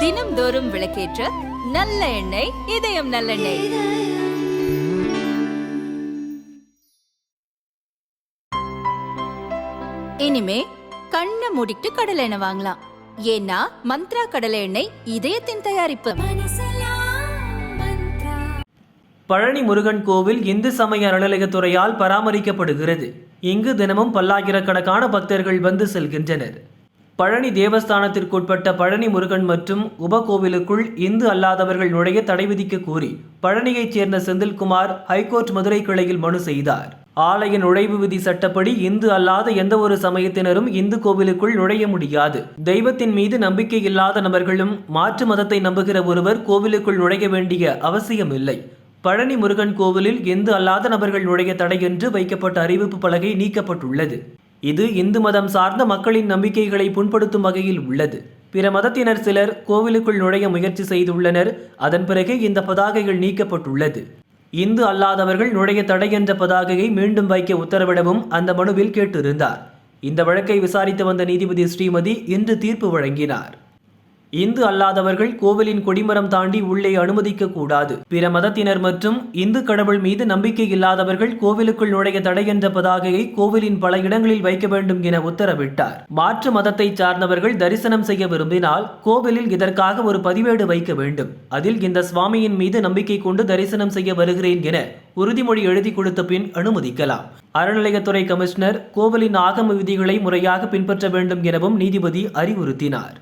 தினம்தோறும் விளக்கேற்ற நல்ல எண்ணெய் இதயம் நல்லெண்ணெய். இனிமே கண்ணை மூடிட்டு கடலை எண்ணெய் வாங்கலாம். ஏன்னா மந்த்ரா கடலை எண்ணெய் இதயத்தின் தயாரிப்பு. பழனி முருகன் கோவில் இந்து சமய அறநிலையத்துறையால் பராமரிக்கப்படுகிறது. இங்கு தினமும் பல்லாயிரக்கணக்கான பக்தர்கள் வந்து செல்கின்றனர். பழனி தேவஸ்தானத்திற்குட்பட்ட பழனி முருகன் மற்றும் உபகோவிலுக்குள் இந்து அல்லாதவர்கள் நுழைய தடை விதிக்க கோரி பழனியைச் சேர்ந்த செந்தில்குமார் ஹைகோர்ட் மதுரை கிளையில் மனு செய்தார். ஆலய நுழைவு விதி சட்டப்படி இந்து அல்லாத எந்த ஒரு சமயத்தினரும் இந்து கோவிலுக்குள் நுழைய முடியாது. தெய்வத்தின் மீது நம்பிக்கை இல்லாத நபர்களும் மாற்று மதத்தை நம்புகிற ஒருவர் கோவிலுக்குள் நுழைய வேண்டிய அவசியமில்லை பழனி முருகன் கோவிலில் இந்து அல்லாத நபர்கள் நுழைய தடை என்று வைக்கப்பட்ட அறிவிப்பு பலகை நீக்கப்பட்டுள்ளது. இது இந்து மதம் சார்ந்த மக்களின் நம்பிக்கைகளை புண்படுத்தும் வகையில் உள்ளது. பிற மதத்தினர் சிலர் கோவிலுக்குள் நுழைய முயற்சி செய்துள்ளனர். அதன் பிறகு இந்த பதாகைகள் நீக்கப்பட்டுள்ளது. இந்து அல்லாதவர்கள் நுழைய தடை என்ற பதாகையை மீண்டும் வைக்க உத்தரவிடவும் அந்த மனுவில் கேட்டிருந்தார். இந்த வழக்கை விசாரித்து வந்த நீதிபதி ஸ்ரீமதி இன்று தீர்ப்பு வழங்கினார். இந்து அல்லாதவர்கள் கோவிலின் கொடிமரம் தாண்டி உள்ளே அனுமதிக்க கூடாது பிற மதத்தினர் மற்றும் இந்து கடவுள் மீது நம்பிக்கை இல்லாதவர்கள் கோவிலுக்குள் நுழைய தடை என்ற பதாகையை கோவிலின் பல இடங்களில் வைக்க வேண்டும் என உத்தரவிட்டார். மாற்று மதத்தை சார்ந்தவர்கள் தரிசனம் செய்ய விரும்பினால் கோவிலில் இதற்காக ஒரு பதிவேடு வைக்க வேண்டும். அதில் இந்த சுவாமியின் மீது நம்பிக்கை கொண்டு தரிசனம் செய்ய வருகிறேன் என உறுதிமொழி எழுதி கொடுத்த பின் அனுமதிக்கலாம். அறநிலையத்துறை கமிஷனர் கோவிலின் ஆகம விதிகளை முறையாக பின்பற்ற வேண்டும் எனவும் நீதிபதி அறிவுறுத்தினார்.